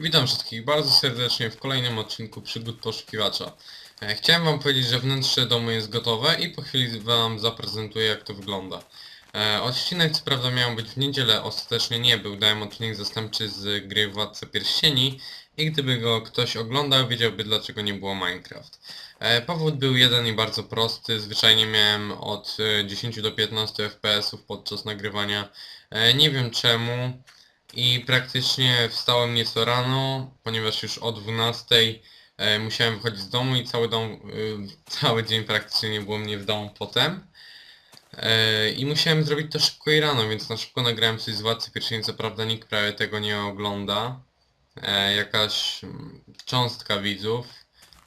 Witam wszystkich bardzo serdecznie w kolejnym odcinku Przygód Poszukiwacza. E, Chciałem wam powiedzieć, że wnętrze domu jest gotowe i po chwili wam zaprezentuję jak to wygląda. E, Odcinek co prawda miał być w niedzielę, ostatecznie nie był. Dałem odcinek zastępczy z gry Władcy Pierścieni i gdyby go ktoś oglądał, wiedziałby dlaczego nie było Minecraft. E, Powód był jeden i bardzo prosty. Zwyczajnie miałem od e, 10 do 15 FPS podczas nagrywania. Nie wiem czemu. I praktycznie wstałem nieco rano, ponieważ już o 12 e, musiałem wychodzić z domu i cały, dom, y, cały dzień praktycznie nie było mnie w domu potem. E, I musiałem zrobić to szybko i rano, więc na szybko nagrałem coś z Władcy Pierścieni, co prawda nikt prawie tego nie ogląda. E, jakaś mm, cząstka widzów.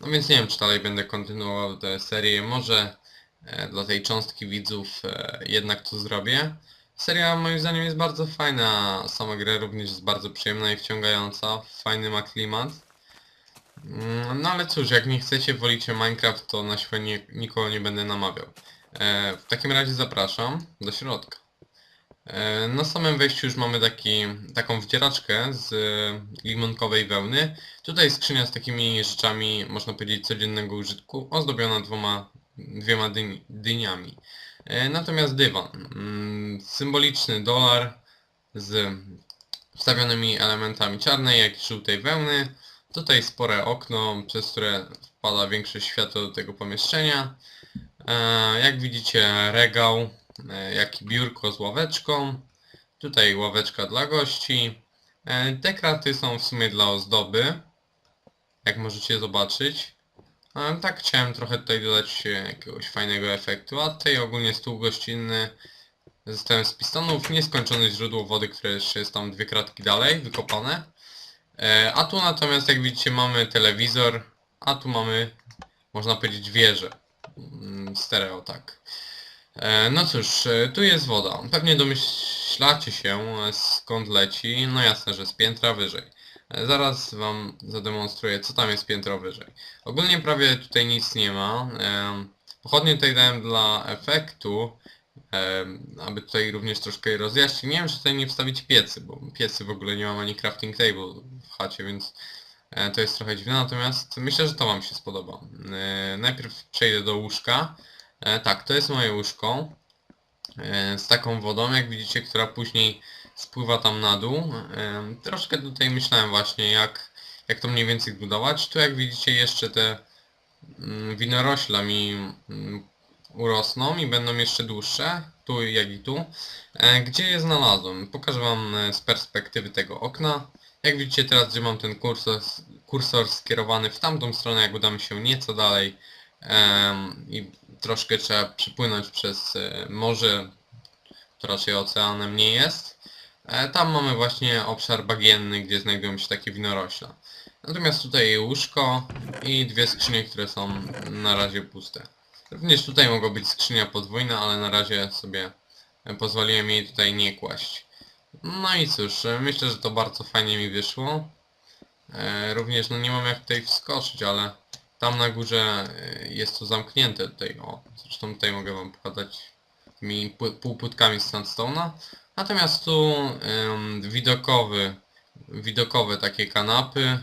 No więc nie wiem, czy dalej będę kontynuował tę serię. Może e, dla tej cząstki widzów e, jednak to zrobię. Seria moim zdaniem jest bardzo fajna, sama gra również jest bardzo przyjemna i wciągająca, fajny ma klimat. Mm, No ale cóż, jak nie chcecie, wolicie Minecraft, to na siłę nie, nikogo nie będę namawiał. E, w takim razie zapraszam do środka. E, na samym wejściu już mamy taki, taką wdzieraczkę z e, limonkowej wełny. Tutaj skrzynia z takimi rzeczami, można powiedzieć, codziennego użytku, ozdobiona dwoma, dwiema dyni, dyniami. E, Natomiast dywan. mm, Symboliczny dolar z wstawionymi elementami czarnej, jak i żółtej wełny. Tutaj spore okno, przez które wpada większe światło do tego pomieszczenia. E, Jak widzicie regał, e, jak i biurko z ławeczką. Tutaj ławeczka dla gości. E, Te kraty są w sumie dla ozdoby, jak możecie zobaczyć. Tak chciałem trochę tutaj dodać jakiegoś fajnego efektu, a tutaj ogólnie stół gościnny zestawem z pistonów, nieskończone źródło wody, które jeszcze jest tam dwie kratki dalej, wykopane. E, a tu natomiast jak widzicie mamy telewizor, a tu mamy, można powiedzieć, wieżę. Mm, Stereo, tak. E, No cóż, e, tu jest woda. Pewnie domyślacie się skąd leci, no jasne, że z piętra wyżej. Zaraz wam zademonstruję, co tam jest piętro wyżej. Ogólnie prawie tutaj nic nie ma. Pochodnie tutaj dałem dla efektu, aby tutaj również troszkę rozjaśnić. Nie wiem, czy tutaj nie wstawić piecy, bo piecy w ogóle nie mam ani crafting table w chacie, więc e, to jest trochę dziwne. Natomiast myślę, że to wam się spodoba. E, Najpierw przejdę do łóżka. E, Tak, to jest moje łóżko. Z taką wodą, jak widzicie, która później spływa tam na dół. Troszkę tutaj myślałem właśnie, jak, jak to mniej więcej zbudować. Tu jak widzicie jeszcze te mm, winorośla mi mm, urosną i będą jeszcze dłuższe, tu jak i tu. E, Gdzie je znalazłem? Pokażę wam e, z perspektywy tego okna. Jak widzicie teraz, gdzie mam ten kursor, kursor skierowany w tamtą stronę, jak udamy się nieco dalej em, i troszkę trzeba przepłynąć przez e, morze, to raczej oceanem nie jest. Tam mamy właśnie obszar bagienny, gdzie znajdują się takie winorośla. Natomiast tutaj łóżko i dwie skrzynie, które są na razie puste. Również tutaj mogła być skrzynia podwójna, ale na razie sobie pozwoliłem jej tutaj nie kłaść. No i cóż, myślę, że to bardzo fajnie mi wyszło. E, Również no nie mam jak tutaj wskoczyć, ale tam na górze e, jest to zamknięte tutaj, o. Zresztą tutaj mogę wam pokazać pły- półpłytkami sandstone'a. Natomiast tu em, widokowy, widokowe takie kanapy.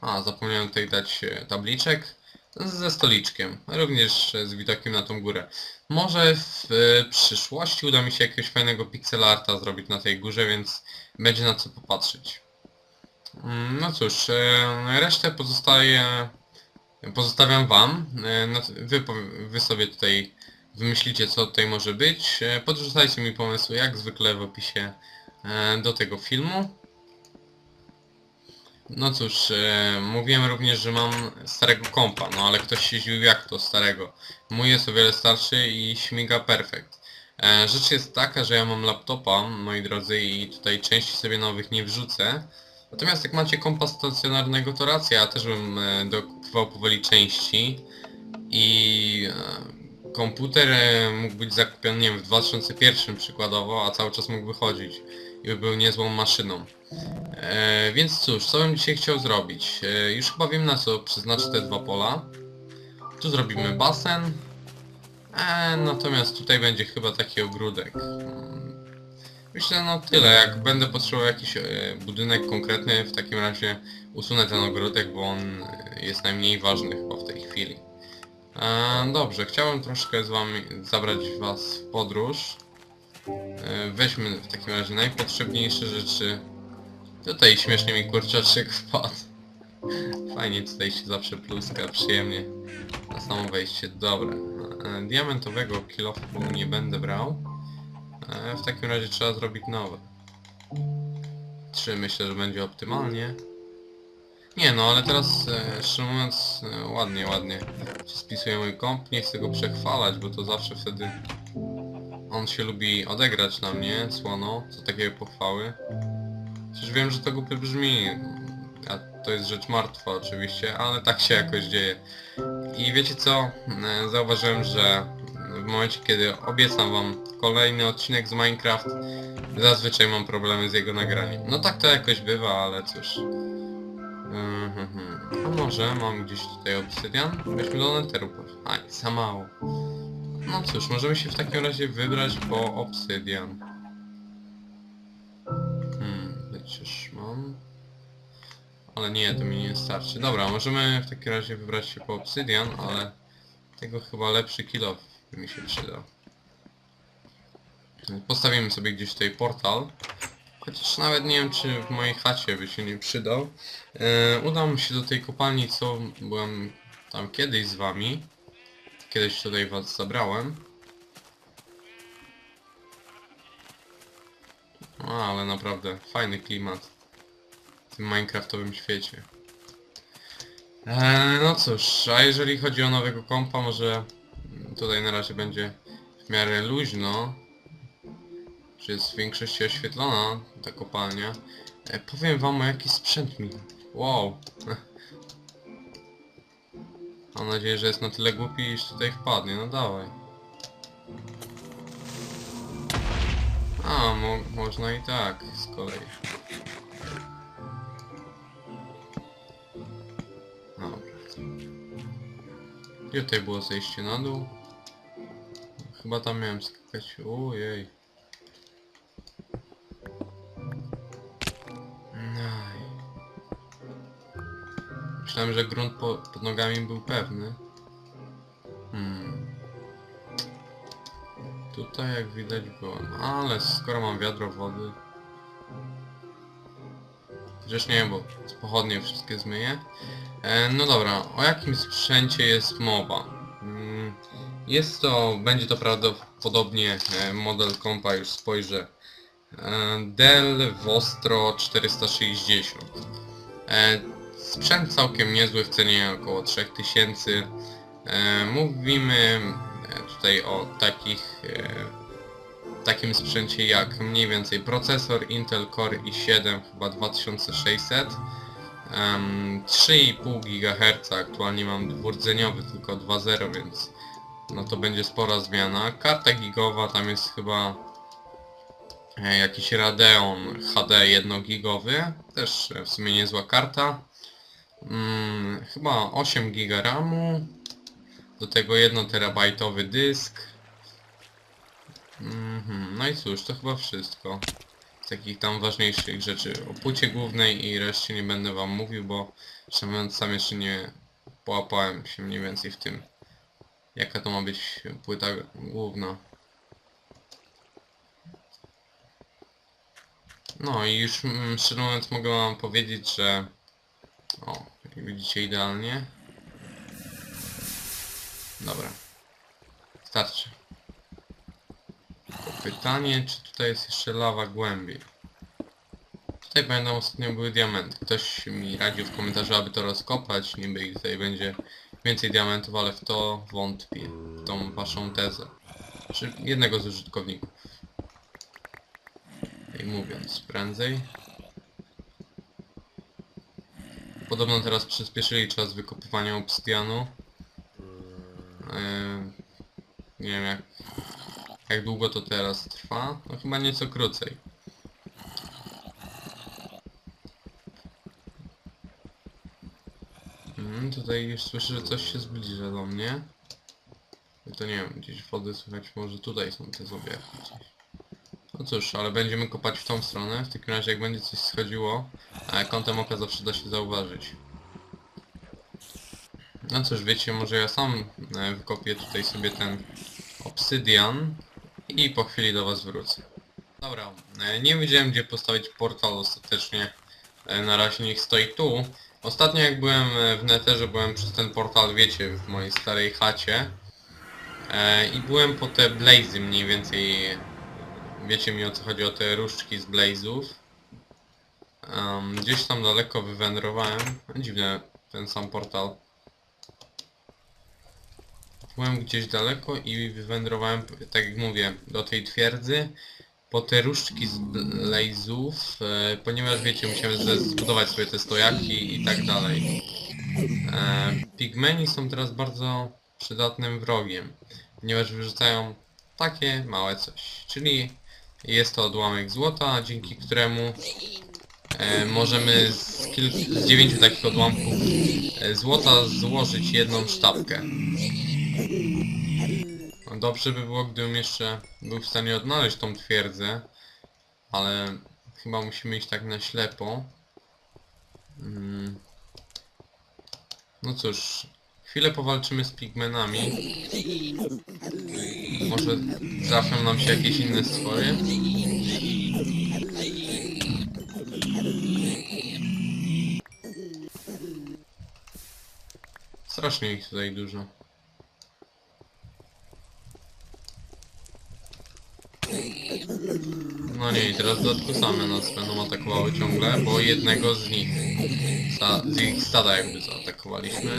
A, zapomniałem tutaj dać e, tabliczek ze stoliczkiem, również z widokiem na tą górę. Może w przyszłości uda mi się jakiegoś fajnego pixel arta zrobić na tej górze, więc będzie na co popatrzeć. Mm, No cóż, e, resztę pozostaje, pozostawiam wam. E, no, wy, wy sobie tutaj wymyślicie co tutaj może być. E, Podrzucajcie mi pomysły jak zwykle w opisie do tego filmu. No cóż, e, mówiłem również, że mam starego kompa, no ale ktoś się jak to starego. Mój jest o wiele starszy i śmiga perfekt. E, rzecz jest taka, że ja mam laptopa, moi drodzy, i tutaj części sobie nowych nie wrzucę. Natomiast jak macie kompa stacjonarnego, to racja, ja też bym e, powoli części. I e, komputer e, mógł być zakupiony, nie wiem, w 2001 przykładowo, a cały czas mógł wychodzić. I by był niezłą maszyną. E, więc cóż, co bym dzisiaj chciał zrobić? E, już chyba wiem na co przeznaczę te dwa pola. Tu zrobimy basen. E, natomiast tutaj będzie chyba taki ogródek. Mm, Myślę no tyle, jak będę potrzebował jakiś e, budynek konkretny, w takim razie usunę ten ogródek, bo on e, jest najmniej ważny chyba w tej chwili. E, dobrze, chciałem troszkę z wami zabrać was w podróż. E, weźmy w takim razie najpotrzebniejsze rzeczy. Tutaj śmiesznie mi kurczaczek wpadł. Fajnie tutaj się zawsze pluska, przyjemnie. Na samo wejście, dobra. E, diamentowego kilofu nie będę brał. E, w takim razie trzeba zrobić nowe. Trzy myślę, że będzie optymalnie. Nie no, ale teraz, e, szczerze mówiąc, e, ładnie, ładnie się spisuje mój komp. Nie chcę go przechwalać, bo to zawsze wtedy on się lubi odegrać na mnie, słono, co takiego pochwały. Przecież wiem, że to głupio brzmi, a to jest rzecz martwa oczywiście, ale tak się jakoś dzieje. I wiecie co? E, Zauważyłem, że w momencie kiedy obiecam wam kolejny odcinek z Minecraft, zazwyczaj mam problemy z jego nagraniem. No tak to jakoś bywa, ale cóż. Mhm. A może mam gdzieś tutaj obsydian? Weźmy do netheru. Aj, za mało. No cóż, możemy się w takim razie wybrać po obsydian. Hmm, przecież mam... Ale nie, to mi nie starczy. Dobra, możemy w takim razie wybrać się po obsydian, ale tego chyba lepszy kill by mi się przydał. Postawimy sobie gdzieś tutaj portal. Chociaż nawet nie wiem, czy w mojej chacie by się nie przydał. E, udam się do tej kopalni, co byłem tam kiedyś z wami. Kiedyś tutaj was zabrałem. No, ale naprawdę fajny klimat w tym minecraftowym świecie. Eee, no cóż, a jeżeli chodzi o nowego kompa, może tutaj na razie będzie w miarę luźno. Czy jest w większości oświetlona ta kopalnia. E, powiem wam o jaki sprzęt mi... Wow. Mam nadzieję, że jest na tyle głupi, iż tutaj wpadnie. No dawaj. A, mo można i tak z kolei. Dobra. Gdzie tutaj było zejście na dół? Chyba tam miałem skakać. Ojej. Myślałem, że grunt po, pod nogami był pewny. Hmm. Tutaj jak widać było, no, ale skoro mam wiadro wody... Chociaż nie, bo z pochodnie wszystkie zmyję. E, no dobra, o jakim sprzęcie jest mowa? Mm, jest to, będzie to prawdopodobnie e, model kompa, już spojrzę. E, Dell Vostro 460. E, sprzęt całkiem niezły w cenie około 3000. E, mówimy e, tutaj o takich e, takim sprzęcie jak mniej więcej procesor Intel Core i7 chyba 2600 em, 3,5 GHz aktualnie mam dwurdzeniowy tylko 2.0 więc no to będzie spora zmiana. Karta gigowa tam jest chyba jakiś Radeon HD 1 gigowy też w sumie niezła karta mm, chyba 8 GB RAMu do tego 1 terabajtowy dysk Mhm, no i cóż, to chyba wszystko. Z takich tam ważniejszych rzeczy. O płycie głównej i reszcie nie będę wam mówił, bo szczerze mówiąc sam jeszcze nie połapałem się mniej więcej w tym. Jaka to ma być płyta główna. No i już mm, szczerze mówiąc mogę wam powiedzieć, że... O, jak widzicie idealnie. Dobra. Starczy. Pytanie, czy tutaj jest jeszcze lawa głębiej. Tutaj pamiętam ostatnio były diamenty. Ktoś mi radził w komentarzu, aby to rozkopać. Niby ich tutaj będzie więcej diamentów, ale w to wątpię. W tą waszą tezę. Czy jednego z użytkowników. I mówiąc prędzej. Podobno teraz przyspieszyli czas wykopywania obsydianu. Yy, nie wiem jak jak długo to teraz trwa? No chyba nieco krócej. Mhm, tutaj już słyszę, że coś się zbliża do mnie. To nie wiem, gdzieś wody słychać, może tutaj są te zobiaki gdzieś. No cóż, ale będziemy kopać w tą stronę. W takim razie jak będzie coś schodziło, a kątem oka zawsze da się zauważyć. No cóż, wiecie, może ja sam e, wykopię tutaj sobie ten obsydian i po chwili do was wrócę. Dobra, e, nie wiedziałem gdzie postawić portal ostatecznie. E, Na razie niech stoi tu. Ostatnio jak byłem e, w Netherze, byłem przez ten portal, wiecie, w mojej starej chacie. E, I byłem po te blazy mniej więcej. Wiecie mi o co chodzi, o te różdżki z blazów. Em, gdzieś tam daleko wywędrowałem. Dziwne, ten sam portal. Byłem gdzieś daleko i wywędrowałem, tak jak mówię, do tej twierdzy. Po te różdżki z blazów, e, ponieważ wiecie, musiałem zbudować sobie te stojaki i tak dalej. E, pigmeni są teraz bardzo przydatnym wrogiem, ponieważ wyrzucają takie małe coś, czyli jest to odłamek złota, dzięki któremu e, możemy z, z dziewięciu takich odłamków e, złota złożyć jedną sztabkę. No Dobrze by było, gdybym jeszcze był w stanie odnaleźć tą twierdzę, ale chyba musimy iść tak na ślepo. Mm. No cóż, chwilę powalczymy z pigmenami. Może trafią nam się jakieś inne stwory. Strasznie ich tutaj dużo. No nie, i teraz dodatku same nas będą atakowały ciągle, bo jednego z nich, z ich stada jakby zaatakowaliśmy.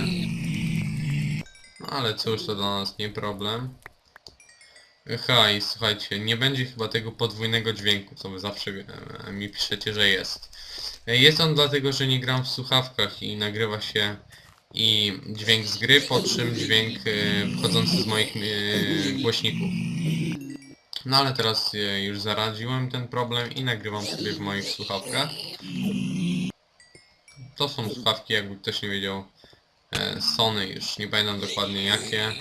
No ale cóż, to dla nas nie problem. Aha, i słuchajcie, nie będzie chyba tego podwójnego dźwięku, co wy zawsze e, mi piszecie, że jest. E, Jest on dlatego, że nie gram w słuchawkach i nagrywa się i dźwięk z gry, po czym dźwięk e, wchodzący z moich głośników. No ale teraz już zaradziłem ten problem i nagrywam sobie w moich słuchawkach. To są słuchawki, jakby ktoś nie wiedział. Sony, już nie pamiętam dokładnie jakie.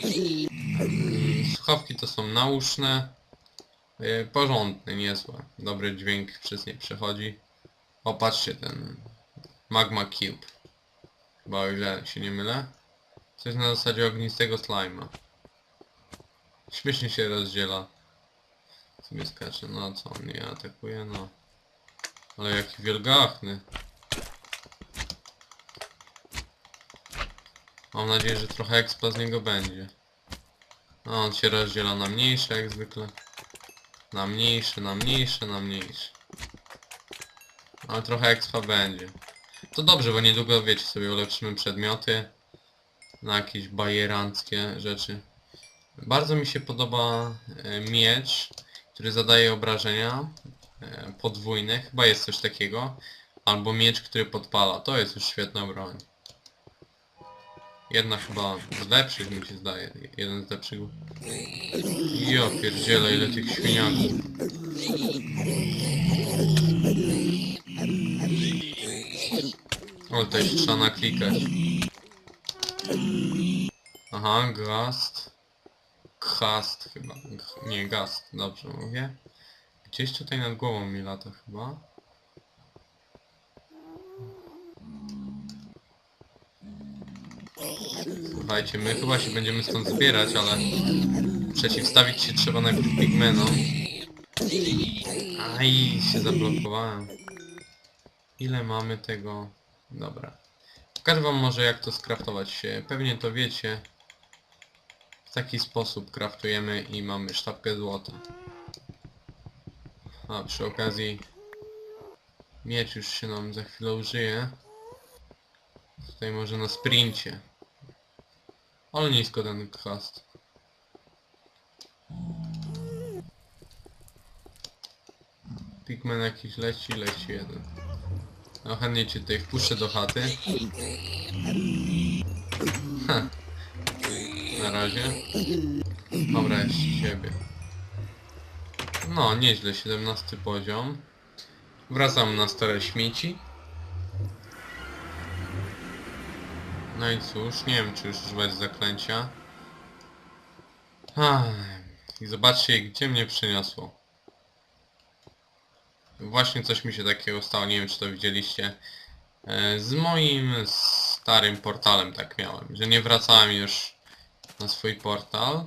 Słuchawki to są nauszne. e, Porządne, niezłe. Dobry dźwięk przez nie przechodzi. O, patrzcie ten Magma Cube. Chyba o ile się nie mylę. Coś na zasadzie ognistego slima. Śmiesznie się rozdziela sobie skacze, no co on mnie atakuje, no. Ale jaki wielgachny. Mam nadzieję, że trochę expa z niego będzie. No, on się rozdziela na mniejsze jak zwykle. Na mniejsze, na mniejsze, na mniejsze. Ale trochę expa będzie. To dobrze, bo niedługo wiecie sobie ulepszymy przedmioty. Na jakieś bajeranckie rzeczy. Bardzo mi się podoba e, miecz który zadaje obrażenia e, podwójne, chyba jest coś takiego, albo miecz, który podpala, to jest już świetna broń. Jedna chyba z lepszych mi się zdaje, jeden z lepszych. Jo, pierdziele, ile tych świniaków. O, też trzeba naklikać. Aha, gast. Gast chyba. Nie, gast, dobrze mówię. Gdzieś tutaj nad głową mi lata chyba. Słuchajcie, my chyba się będziemy stąd zbierać, ale przeciwstawić się trzeba najpierw pigmenom. Aj, się zablokowałem. Ile mamy tego? Dobra. Pokażę wam może jak to skraftować. Pewnie to wiecie. W taki sposób kraftujemy i mamy sztabkę złota. A przy okazji miecz już się nam za chwilę użyje. Tutaj może na sprincie. Ale nisko ten cast. Pikman jakiś leci, leci jeden. No chętnie cię tutaj wpuszczę do chaty. Ha. Na razie. Dobra, jest siebie. No, nieźle, 17 poziom. Wracam na stare śmieci. No i cóż, nie wiem czy już używać zaklęcia. I zobaczcie gdzie mnie przeniosło. właśnie coś mi się takiego stało, nie wiem czy to widzieliście. E, Z moim starym portalem tak miałem, że nie wracałem już na swój portal,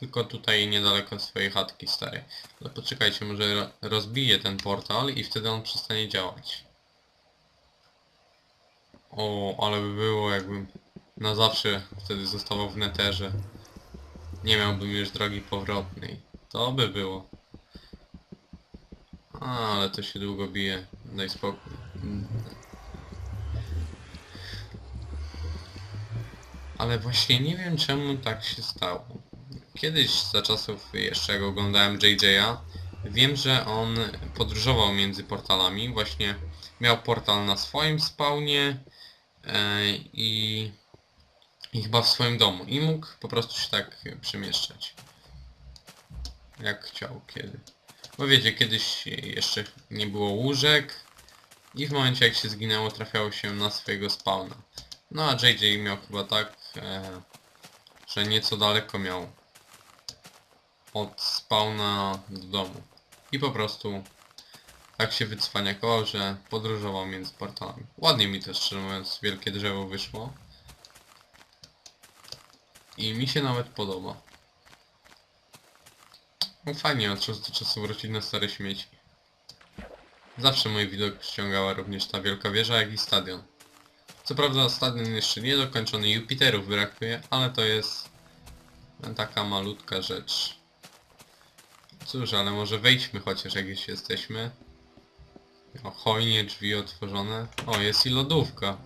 tylko tutaj niedaleko swojej chatki starej. Ale poczekajcie, może ro- rozbiję ten portal i wtedy on przestanie działać. O, ale by było jakbym na zawsze wtedy zostawał w neterze. Nie miałbym już drogi powrotnej. To by było. A, ale to się długo bije. Daj spokój. Ale właśnie nie wiem czemu tak się stało. Kiedyś za czasów jeszcze jak oglądałem JJ'a, wiem, że on podróżował między portalami. Właśnie miał portal na swoim spawnie i, i chyba w swoim domu. I mógł po prostu się tak przemieszczać. Jak chciał kiedy. Bo wiecie, kiedyś jeszcze nie było łóżek i w momencie jak się zginęło trafiało się na swojego spawna. No a JJ miał chyba tak, e, że nieco daleko miał od spawna do domu. I po prostu tak się wycwaniakował, że podróżował między portalami. Ładnie mi też, szczerze mówiąc, wielkie drzewo wyszło. I mi się nawet podoba. No fajnie od czasu do czasu wrócić na stare śmieci. Zawsze mój widok przyciągała również ta wielka wieża, jak i stadion. Co prawda stadion jeszcze nie dokończony, Jupiterów brakuje, ale to jest taka malutka rzecz. Cóż, ale może wejdźmy chociaż jak już jesteśmy. O, hojnie drzwi otworzone. O, jest i lodówka.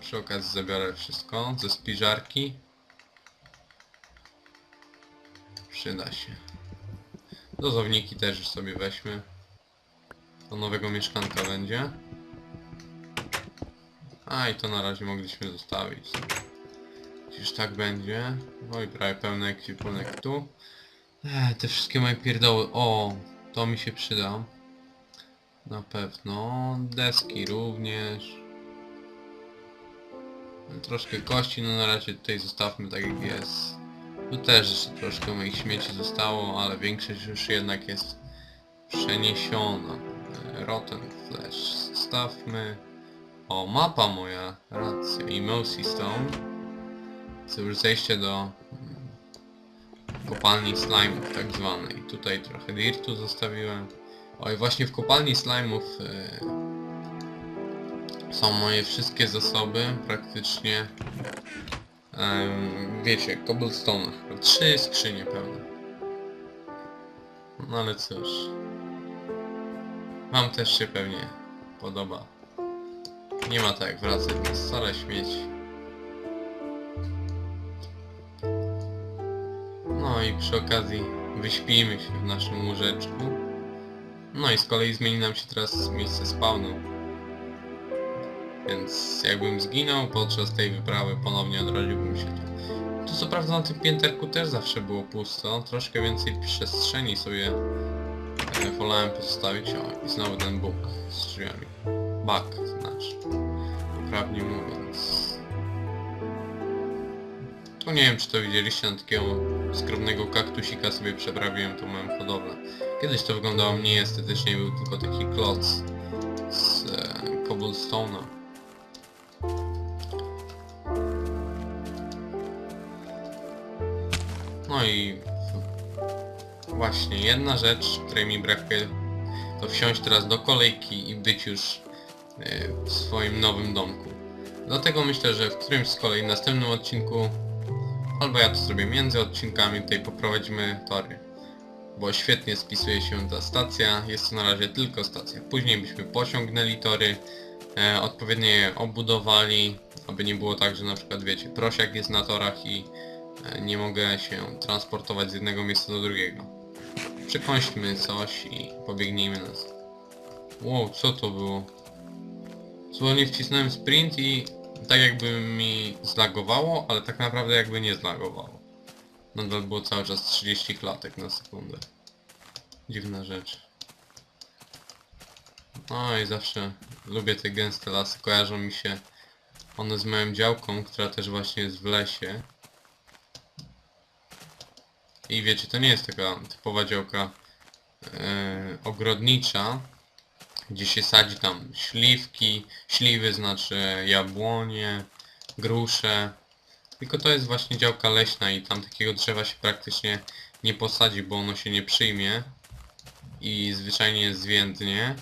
Przy okazji zabiorę wszystko ze spiżarki. Przyda się. Dozowniki też już sobie weźmy. Do nowego mieszkanka będzie. A i to na razie mogliśmy zostawić. Już tak będzie. Oj, prawie pełny ekwipunek tu. Ech, te wszystkie moje pierdoły. O, to mi się przyda. Na pewno. Deski również. Troszkę kości, no na razie tutaj zostawmy tak jak jest. Tu też jeszcze troszkę moich śmieci zostało, ale większość już jednak jest przeniesiona. Rotten Flash stawmy. O, mapa moja, racja. I Mossy Stone. To już zejście do mm, kopalni slime'ów tak zwanej. Tutaj trochę dirtu zostawiłem. Oj, właśnie w kopalni slime'ów e, są moje wszystkie zasoby praktycznie. Em, wiecie, cobblestone. Trzy skrzynie pełne. No ale cóż. Wam też się pewnie podoba. Nie ma tak wracać na stare śmieci. No i przy okazji wyśpijmy się w naszym łóżeczku. No i z kolei zmieni nam się teraz miejsce spawnu. Więc jakbym zginął podczas tej wyprawy, ponownie odrodziłbym się tu. Tu co prawda na tym pięterku też zawsze było pusto, troszkę więcej przestrzeni sobie e, wolałem pozostawić. O, i znowu ten bóg z drzwiami. Bug znaczy. Poprawnie mówiąc. Tu nie wiem czy to widzieliście, na takiego skromnego kaktusika sobie przeprawiłem tą moją hodowlę. Kiedyś to wyglądało mniej estetycznie, był tylko taki kloc z e, cobblestone'a. No i właśnie jedna rzecz, której mi brakuje, to wsiąść teraz do kolejki i być już e, w swoim nowym domku. Dlatego myślę, że w którymś z kolei następnym odcinku, albo ja to zrobię między odcinkami, tutaj poprowadzimy tory. Bo świetnie spisuje się ta stacja, jest to na razie tylko stacja. Później byśmy pociągnęli tory, e, odpowiednio je obudowali, aby nie było tak, że na przykład wiecie, prosiak jest na torach i e, nie mogę się transportować z jednego miejsca do drugiego. Przekąśmy coś i pobiegnijmy nas. Wow, co to było? Słownie wcisnąłem sprint i tak jakby mi zlagowało, ale tak naprawdę jakby nie zlagowało. Nadal było cały czas 30 klatek na sekundę. Dziwna rzecz. No i zawsze lubię te gęste lasy, kojarzą mi się one z moją działką, która też właśnie jest w lesie. I wiecie, to nie jest taka typowa działka e, ogrodnicza, gdzie się sadzi tam śliwki, śliwy znaczy jabłonie, grusze. Tylko to jest właśnie działka leśna i tam takiego drzewa się praktycznie nie posadzi, bo ono się nie przyjmie i zwyczajnie zwiędnie.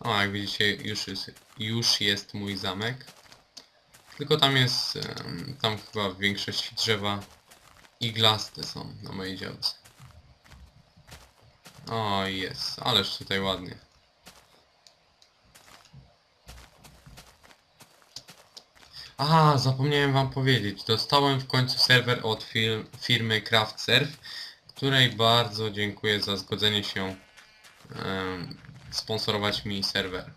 O, jak widzicie, już jest, już jest mój zamek. Tylko tam jest, tam chyba w większości drzewa iglaste są na mojej działce. O, jest, ależ tutaj ładnie. A, zapomniałem wam powiedzieć, dostałem w końcu serwer od fir firmy CraftServe, której bardzo dziękuję za zgodzenie się sponsorować mi serwer.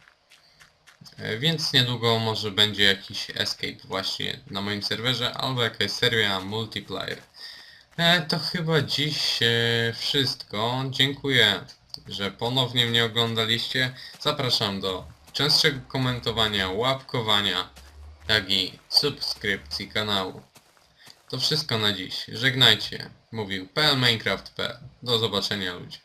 E, Więc niedługo może będzie jakiś escape właśnie na moim serwerze, albo jakaś seria multiplayer. E, to chyba dziś e, wszystko. Dziękuję, że ponownie mnie oglądaliście. Zapraszam do częstszego komentowania, łapkowania, jak i subskrypcji kanału. To wszystko na dziś. Żegnajcie. Mówił plminecraft.pl. Do zobaczenia ludzie.